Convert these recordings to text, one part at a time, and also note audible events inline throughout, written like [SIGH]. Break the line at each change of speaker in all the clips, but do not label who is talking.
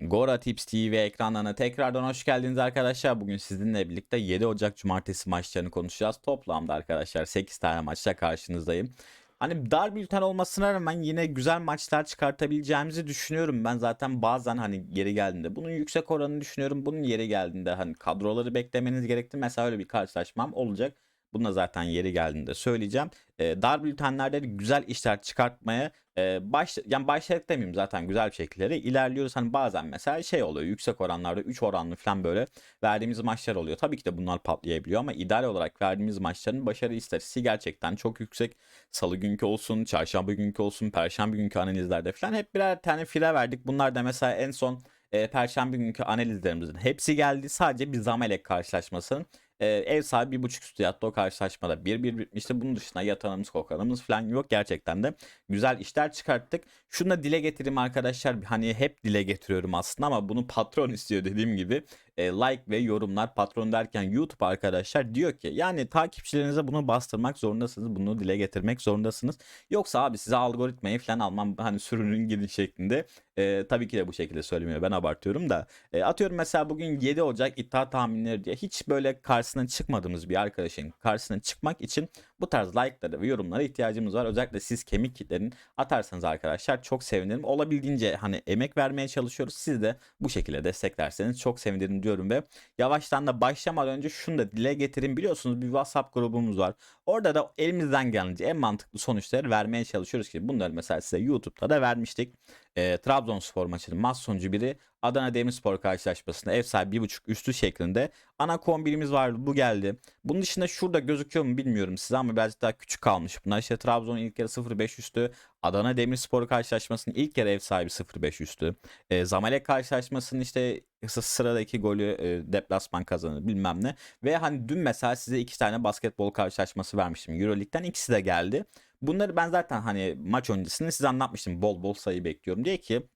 Gora Tips TV ekranlarına tekrardan hoş geldiniz arkadaşlar. Bugün sizinle birlikte 7 Ocak Cumartesi maçlarını konuşacağız. Toplamda arkadaşlar 8 tane maçla karşınızdayım. Hani dar bülten olmasına rağmen yine güzel maçlar çıkartabileceğimizi düşünüyorum. Ben zaten bazen hani geri geldiğinde bunun yüksek oranını düşünüyorum. Bunun yeri geldiğinde hani kadroları beklemeniz gerekti. Mesela öyle bir karşılaşmam olacak. Bunu da zaten yeri geldiğinde söyleyeceğim. E, dar bültenlerde de güzel işler çıkartmaya e, baş, yani başladık demeyeyim zaten güzel bir şekilde ilerliyoruz. Hani bazen mesela şey oluyor yüksek oranlarda 3 oranlı falan böyle verdiğimiz maçlar oluyor. Tabii ki de bunlar patlayabiliyor ama ideal olarak verdiğimiz maçların başarı istatistiği gerçekten çok yüksek. Salı günkü olsun, çarşamba günkü olsun, perşembe günkü analizlerde falan hep birer tane file verdik. Bunlar da mesela en son e, perşembe günkü analizlerimizin hepsi geldi. Sadece bir Zamalek karşılaşmasının e, ev sahibi bir buçuk üstü yattı o karşılaşmada 1-1 bitmişti. Bunun dışında yatanımız kokanımız falan yok. Gerçekten de güzel işler çıkarttık. Şunu da dile getireyim arkadaşlar. Hani hep dile getiriyorum aslında ama bunu patron [LAUGHS] istiyor dediğim gibi. E, like ve yorumlar patron derken YouTube arkadaşlar diyor ki yani takipçilerinize bunu bastırmak zorundasınız. Bunu dile getirmek zorundasınız. Yoksa abi size algoritmayı falan almam hani sürünün gidin şeklinde. E, tabii ki de bu şekilde söylemiyor. Ben abartıyorum da. E, atıyorum mesela bugün 7 Ocak iddia tahminleri diye hiç böyle karşısına çıkmadığımız bir arkadaşın karşısına çıkmak için bu tarz like'lara ve yorumlara ihtiyacımız var. Özellikle siz kemik kitlerin atarsanız arkadaşlar çok sevinirim. Olabildiğince hani emek vermeye çalışıyoruz. Siz de bu şekilde desteklerseniz çok sevinirim diyorum ve yavaştan da başlamadan önce şunu da dile getirin. Biliyorsunuz bir WhatsApp grubumuz var. Orada da elimizden gelince en mantıklı sonuçları vermeye çalışıyoruz ki bunları mesela size YouTube'da da vermiştik. E, Trabzonspor maçının maç sonucu biri Adana Demirspor karşılaşmasında ev sahibi 1.5 üstü şeklinde ana kombinimiz vardı bu geldi. Bunun dışında şurada gözüküyor mu bilmiyorum size ama birazcık daha küçük kalmış. Bunlar işte Trabzon ilk yarı 0.5 üstü. Adana Demirspor karşılaşmasının ilk yarı ev sahibi 0.5 üstü. E, Zamalek karşılaşmasının işte sıradaki golü e, deplasman kazanır bilmem ne. Ve hani dün mesela size iki tane basketbol karşılaşması vermiştim. Euroleague'den ikisi de geldi. Bunları ben zaten hani maç öncesinde size anlatmıştım. Bol bol sayı bekliyorum diye ki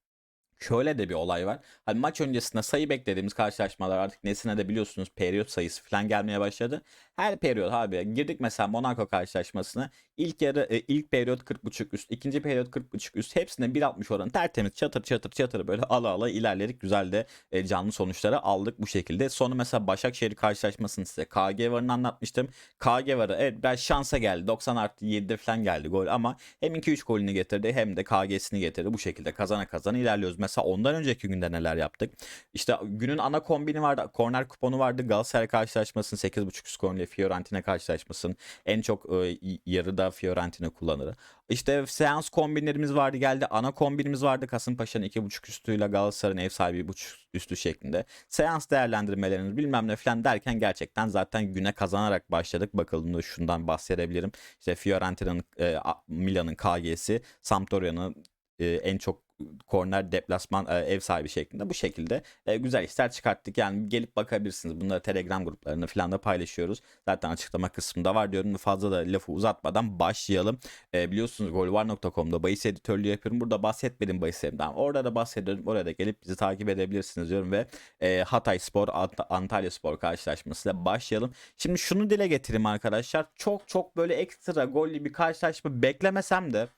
şöyle de bir olay var. Hani maç öncesinde sayı beklediğimiz karşılaşmalar artık nesine de biliyorsunuz periyot sayısı falan gelmeye başladı. Her periyot abi girdik mesela Monaco karşılaşmasına ilk yarı e, ilk periyot 40.5 üst, ikinci periyot 40.5 üst hepsine 1.60 oranı tertemiz çatır çatır çatır böyle ala ala ilerledik. Güzel de e, canlı sonuçları aldık bu şekilde. Sonra mesela Başakşehir karşılaşmasını size KG varını anlatmıştım. KG varı evet biraz şansa geldi. 90 artı 7'de falan geldi gol ama hem 2-3 golünü getirdi hem de KG'sini getirdi. Bu şekilde kazana kazana ilerliyoruz. Mesela ondan önceki günde neler yaptık? İşte günün ana kombini vardı. Korner kuponu vardı. Galatasaray karşılaşmasının 8.5 skoruyla Fiorentina karşılaşmasının en çok e, yarıda Fiorentina kullanırı. İşte seans kombinlerimiz vardı geldi. Ana kombinimiz vardı Kasımpaşa'nın 2.5 üstüyle Galatasaray'ın ev sahibi 1.5 üstü şeklinde. Seans değerlendirmelerimiz bilmem ne falan derken gerçekten zaten güne kazanarak başladık. Bakıldığında şundan bahsedebilirim. İşte Fiorentina'nın, e, Milan'ın KG'si, Sampdoria'nın e, en çok korner deplasman e, ev sahibi şeklinde bu şekilde e, güzel işler çıkarttık. Yani gelip bakabilirsiniz. Bunları Telegram gruplarını falan da paylaşıyoruz. Zaten açıklama kısmında var diyorum. Fazla da lafı uzatmadan başlayalım. E, biliyorsunuz golvar.com'da bahis editörlüğü yapıyorum. Burada bahsetmedim bahislerimden. Orada da bahsediyorum. Orada da gelip bizi takip edebilirsiniz diyorum ve e, Hatay Spor Ant- Antalya Spor karşılaşmasıyla başlayalım. Şimdi şunu dile getireyim arkadaşlar. Çok çok böyle ekstra gollü bir karşılaşma beklemesem de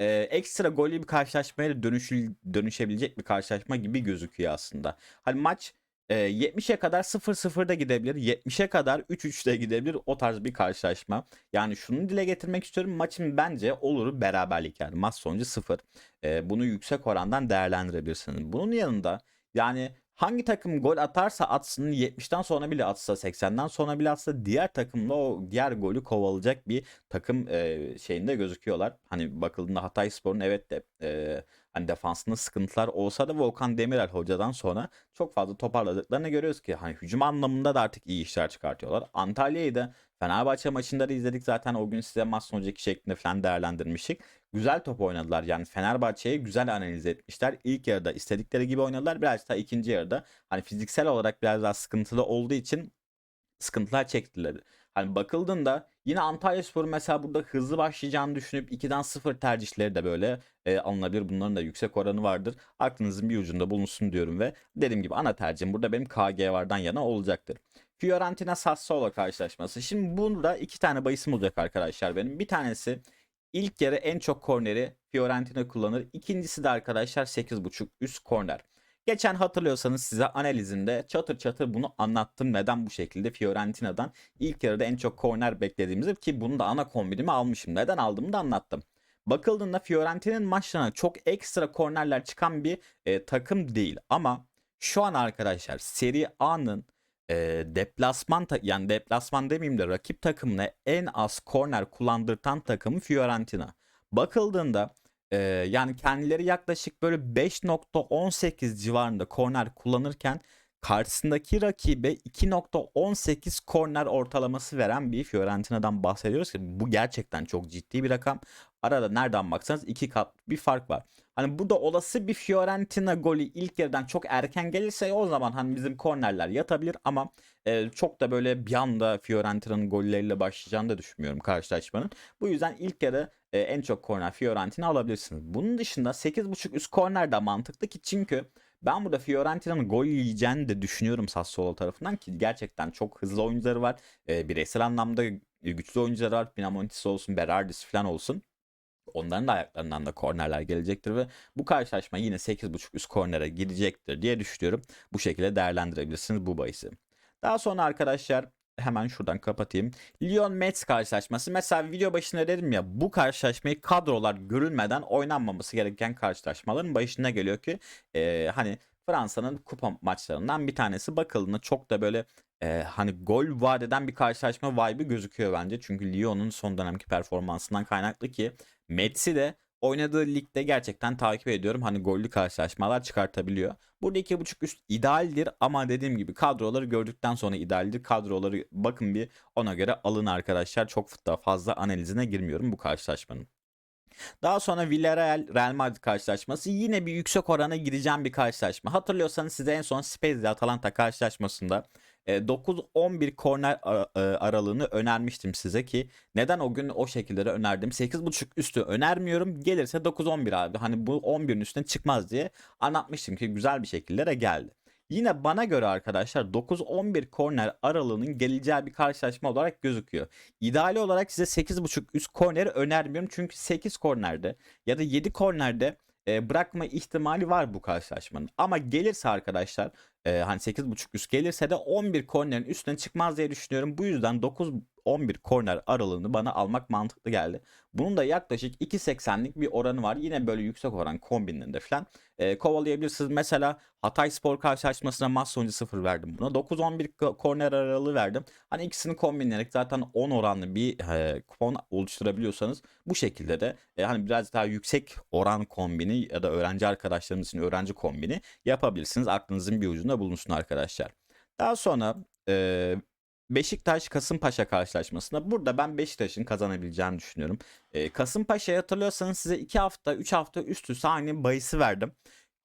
e, ekstra gollü bir karşılaşmaya dönüşül, dönüşebilecek bir karşılaşma gibi gözüküyor aslında. Hani maç e, 70'e kadar 0-0'da gidebilir. 70'e kadar 3-3'de gidebilir. O tarz bir karşılaşma. Yani şunu dile getirmek istiyorum. Maçın bence olur beraberlik yani. Maç sonucu 0. E, bunu yüksek orandan değerlendirebilirsiniz. Bunun yanında yani hangi takım gol atarsa atsın 70'ten sonra bile atsa 80'den sonra bile atsa diğer takımla o diğer golü kovalayacak bir takım e, şeyinde gözüküyorlar. Hani bakıldığında Hatay Spor'un evet de e, hani defansında sıkıntılar olsa da Volkan Demirel hocadan sonra çok fazla toparladıklarını görüyoruz ki hani hücum anlamında da artık iyi işler çıkartıyorlar. Antalya'yı da Fenerbahçe maçında da izledik zaten o gün size maç sonucu şeklinde falan değerlendirmiştik. Güzel top oynadılar yani Fenerbahçe'yi güzel analiz etmişler. İlk yarıda istedikleri gibi oynadılar. Biraz daha ikinci yarıda hani fiziksel olarak biraz daha sıkıntılı olduğu için sıkıntılar çektiler. Hani bakıldığında yine Antalyaspor mesela burada hızlı başlayacağını düşünüp 2'den 0 tercihleri de böyle e, alınabilir. Bunların da yüksek oranı vardır. Aklınızın bir ucunda bulunsun diyorum ve dediğim gibi ana tercihim burada benim KG vardan yana olacaktır. Fiorentina Sassuolo karşılaşması. Şimdi burada iki tane bahisim olacak arkadaşlar benim. Bir tanesi ilk yarı en çok korneri Fiorentina kullanır. İkincisi de arkadaşlar 8.5 üst korner. Geçen hatırlıyorsanız size analizinde çatır çatır bunu anlattım. Neden bu şekilde Fiorentina'dan ilk yarıda en çok korner beklediğimizi ki bunu da ana kombinimi almışım. Neden aldığımı da anlattım. Bakıldığında Fiorentina'nın maçlarına çok ekstra kornerler çıkan bir e, takım değil. Ama şu an arkadaşlar Serie A'nın e, deplasman yani deplasman demeyeyim de rakip takımına en az korner kullandırtan takımı Fiorentina. Bakıldığında e, yani kendileri yaklaşık böyle 5.18 civarında korner kullanırken karşısındaki rakibe 2.18 korner ortalaması veren bir Fiorentina'dan bahsediyoruz ki bu gerçekten çok ciddi bir rakam. Arada nereden baksanız iki kat bir fark var. Hani burada olası bir Fiorentina golü ilk yarıdan çok erken gelirse o zaman hani bizim kornerler yatabilir ama e, çok da böyle bir anda Fiorentina'nın golleriyle başlayacağını da düşünmüyorum karşılaşmanın. Bu yüzden ilk yarı e, en çok korner Fiorentina alabilirsiniz. Bunun dışında 8.5 üst korner de mantıklı ki çünkü ben burada Fiorentina'nın gol yiyeceğini de düşünüyorum Sassuolo tarafından ki gerçekten çok hızlı oyuncuları var. E, bireysel anlamda güçlü oyuncuları var. Pinamontis olsun, Berardis falan olsun. Onların da ayaklarından da kornerler gelecektir ve bu karşılaşma yine 8.5 üst kornere gidecektir diye düşünüyorum. Bu şekilde değerlendirebilirsiniz bu bahisi. Daha sonra arkadaşlar hemen şuradan kapatayım. Lyon Metz karşılaşması. Mesela video başında dedim ya bu karşılaşmayı kadrolar görülmeden oynanmaması gereken karşılaşmaların başına geliyor ki e, hani Fransa'nın kupa maçlarından bir tanesi bakıldığında çok da böyle e, hani gol vaat eden bir karşılaşma vibe'ı gözüküyor bence. Çünkü Lyon'un son dönemki performansından kaynaklı ki Metz'i de oynadığı ligde gerçekten takip ediyorum. Hani gollü karşılaşmalar çıkartabiliyor. Burada 2.5 üst idealdir ama dediğim gibi kadroları gördükten sonra idealdir. Kadroları bakın bir ona göre alın arkadaşlar. Çok daha fazla analizine girmiyorum bu karşılaşmanın. Daha sonra Villarreal Real Madrid karşılaşması yine bir yüksek orana gireceğim bir karşılaşma. Hatırlıyorsanız size en son Spezia Atalanta karşılaşmasında 9-11 korner aralığını önermiştim size ki neden o gün o şekilde önerdim. 8.5 üstü önermiyorum. Gelirse 9-11 abi. Hani bu 11'in üstüne çıkmaz diye anlatmıştım ki güzel bir şekilde de geldi. Yine bana göre arkadaşlar 9-11 korner aralığının geleceği bir karşılaşma olarak gözüküyor. İdeali olarak size 8.5 üst korneri önermiyorum. Çünkü 8 kornerde ya da 7 kornerde e, bırakma ihtimali var bu karşılaşmanın. Ama gelirse arkadaşlar e, hani 8.5 üst gelirse de 11 kornerin üstüne çıkmaz diye düşünüyorum. Bu yüzden 9 11 korner aralığını bana almak mantıklı geldi. Bunun da yaklaşık 2.80'lik bir oranı var. Yine böyle yüksek oran kombininde falan e, kovalayabilirsiniz. Mesela Hatay Spor karşılaşmasına maç sonucu 0 verdim buna. 9-11 korner aralığı verdim. Hani ikisini kombinleyerek zaten 10 oranlı bir e, kupon oluşturabiliyorsanız bu şekilde de e, hani biraz daha yüksek oran kombini ya da öğrenci arkadaşlarınız için öğrenci kombini yapabilirsiniz. Aklınızın bir ucunda bulunsun arkadaşlar. Daha sonra e, Beşiktaş Kasımpaşa karşılaşmasında burada ben Beşiktaş'ın kazanabileceğini düşünüyorum. E, Kasımpaşa'yı hatırlıyorsanız size 2 hafta 3 hafta üst üste aynı bahisi verdim.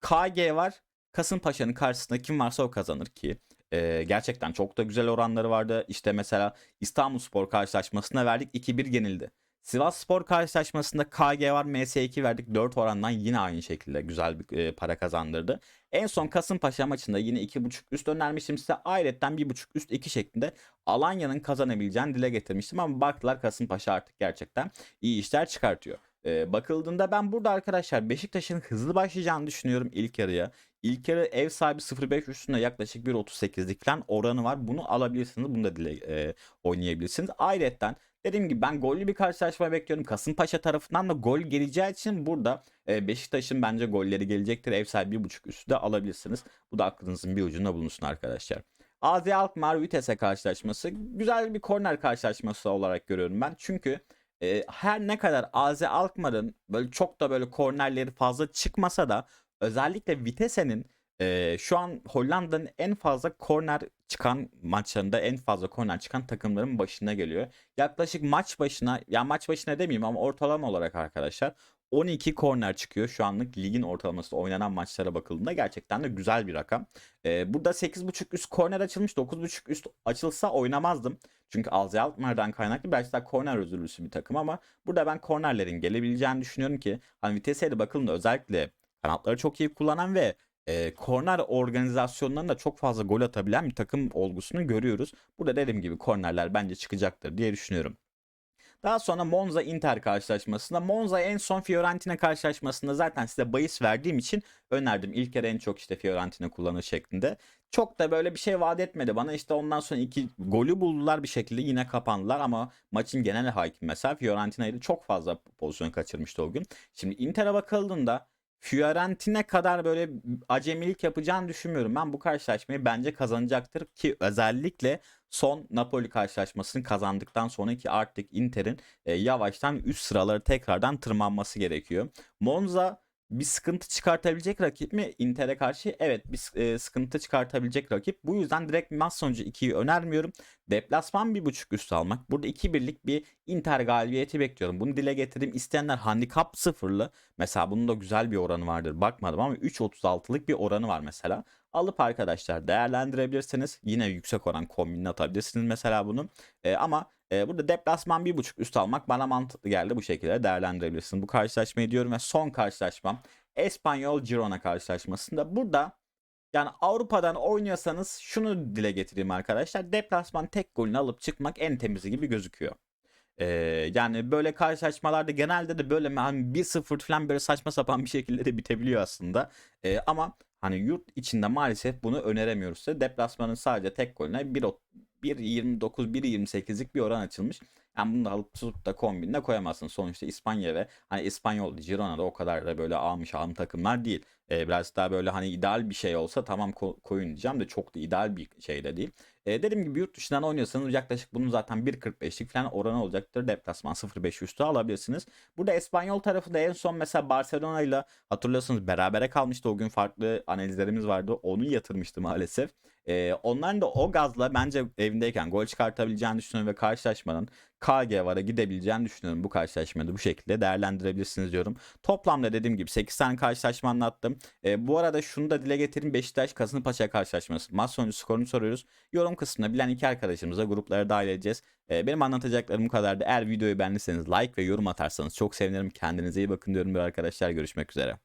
KG var. Kasımpaşa'nın karşısında kim varsa o kazanır ki. E, gerçekten çok da güzel oranları vardı. İşte mesela İstanbul Spor karşılaşmasına verdik 2-1 yenildi. Sivas Spor karşılaşmasında KG var MS2 verdik 4 orandan yine aynı şekilde güzel bir e, para kazandırdı. En son Kasımpaşa maçında yine 2.5 üst önermiştim size ayrıca 1.5 üst 2 şeklinde Alanya'nın kazanabileceğini dile getirmiştim ama baktılar Kasımpaşa artık gerçekten iyi işler çıkartıyor. Ee, bakıldığında ben burada arkadaşlar Beşiktaş'ın hızlı başlayacağını düşünüyorum ilk yarıya. İlk yarı ev sahibi 0.5 üstünde yaklaşık 1.38'lik falan oranı var. Bunu alabilirsiniz. Bunu da dile e, oynayabilirsiniz. Ayrıca Dediğim gibi ben gollü bir karşılaşma bekliyorum. Kasımpaşa tarafından da gol geleceği için burada e, Beşiktaş'ın bence golleri gelecektir. Ev sahibi 1.5 üstü de alabilirsiniz. Bu da aklınızın bir ucunda bulunsun arkadaşlar. AZ Alkmaar Vitesse karşılaşması güzel bir korner karşılaşması olarak görüyorum ben. Çünkü e, her ne kadar AZ Alkmaar'ın böyle çok da böyle kornerleri fazla çıkmasa da özellikle Vitesse'nin e, şu an Hollanda'nın en fazla korner çıkan maçlarında en fazla korner çıkan takımların başına geliyor. Yaklaşık maç başına ya maç başına demeyeyim ama ortalama olarak arkadaşlar 12 korner çıkıyor. Şu anlık ligin ortalaması oynanan maçlara bakıldığında gerçekten de güzel bir rakam. Ee, burada 8.5 üst korner açılmış. 9.5 üst açılsa oynamazdım. Çünkü Alzey Alkmaar'dan kaynaklı belki daha korner özürlüsü bir takım ama burada ben kornerlerin gelebileceğini düşünüyorum ki hani viteseye bakıldığında özellikle kanatları çok iyi kullanan ve e, korner organizasyonlarında çok fazla gol atabilen bir takım olgusunu görüyoruz. Burada dediğim gibi kornerler bence çıkacaktır diye düşünüyorum. Daha sonra Monza Inter karşılaşmasında Monza en son Fiorentina karşılaşmasında zaten size bahis verdiğim için önerdim. İlk kere en çok işte Fiorentina kullanır şeklinde. Çok da böyle bir şey vaat etmedi bana. İşte ondan sonra iki golü buldular bir şekilde yine kapandılar ama maçın genel hakim mesela Fiorentina'yı çok fazla pozisyon kaçırmıştı o gün. Şimdi Inter'e bakıldığında Fiorentina kadar böyle acemilik yapacağını düşünmüyorum. Ben bu karşılaşmayı bence kazanacaktır ki özellikle son Napoli karşılaşmasını kazandıktan sonraki artık Inter'in e, yavaştan üst sıraları tekrardan tırmanması gerekiyor. Monza bir sıkıntı çıkartabilecek rakip mi Inter'e karşı? Evet bir e, sıkıntı çıkartabilecek rakip. Bu yüzden direkt maç sonucu 2'yi önermiyorum. Deplasman 1.5 üstü almak. Burada 2-1'lik bir Inter galibiyeti bekliyorum. Bunu dile getireyim. İsteyenler handikap sıfırlı. Mesela bunun da güzel bir oranı vardır. Bakmadım ama 3.36'lık bir oranı var mesela. Alıp arkadaşlar değerlendirebilirsiniz. Yine yüksek oran kombinle atabilirsiniz mesela bunu. E, ama e, burada deplasman 1.5 üst almak bana mantıklı geldi. Bu şekilde değerlendirebilirsiniz. Bu karşılaşmayı diyorum ve son karşılaşmam Espanyol Girona karşılaşmasında. Burada yani Avrupa'dan oynuyorsanız şunu dile getireyim arkadaşlar. Deplasman tek golünü alıp çıkmak en temizi gibi gözüküyor. Ee, yani böyle karşılaşmalarda genelde de böyle hani 1-0 falan böyle saçma sapan bir şekilde de bitebiliyor aslında. Ee, ama hani yurt içinde maalesef bunu öneremiyoruz size. Deplasmanın sadece tek golüne 1.29-1.28'lik bir oran açılmış. Yani bunu da alıp tutup da kombinle koyamazsın. Sonuçta İspanya ve hani İspanyol Girona'da o kadar da böyle almış alım takımlar değil. Ee, biraz daha böyle hani ideal bir şey olsa tamam ko- koyun diyeceğim de çok da ideal bir şey de değil. Ee, dediğim gibi yurt dışından oynuyorsanız yaklaşık bunun zaten 1.45'lik falan oranı olacaktır. Deplasman 0.5 üstü alabilirsiniz. Burada Espanyol tarafı da en son mesela Barcelona ile hatırlıyorsanız berabere kalmıştı. O gün farklı analizlerimiz vardı. Onu yatırmıştı maalesef. Ee, onların da o gazla bence evindeyken gol çıkartabileceğini düşünüyorum ve karşılaşmanın KG vara gidebileceğini düşünüyorum bu karşılaşmada bu şekilde değerlendirebilirsiniz diyorum. Toplamda dediğim gibi 8 tane karşılaşma anlattım. Ee, bu arada şunu da dile getireyim Beşiktaş Kasımpaşa karşılaşması. Maç sonucu skorunu soruyoruz. Yorum kısmında bilen iki arkadaşımıza gruplara dahil edeceğiz. Ee, benim anlatacaklarım bu kadardı. Eğer videoyu beğendiyseniz like ve yorum atarsanız çok sevinirim. Kendinize iyi bakın diyorum arkadaşlar. Görüşmek üzere.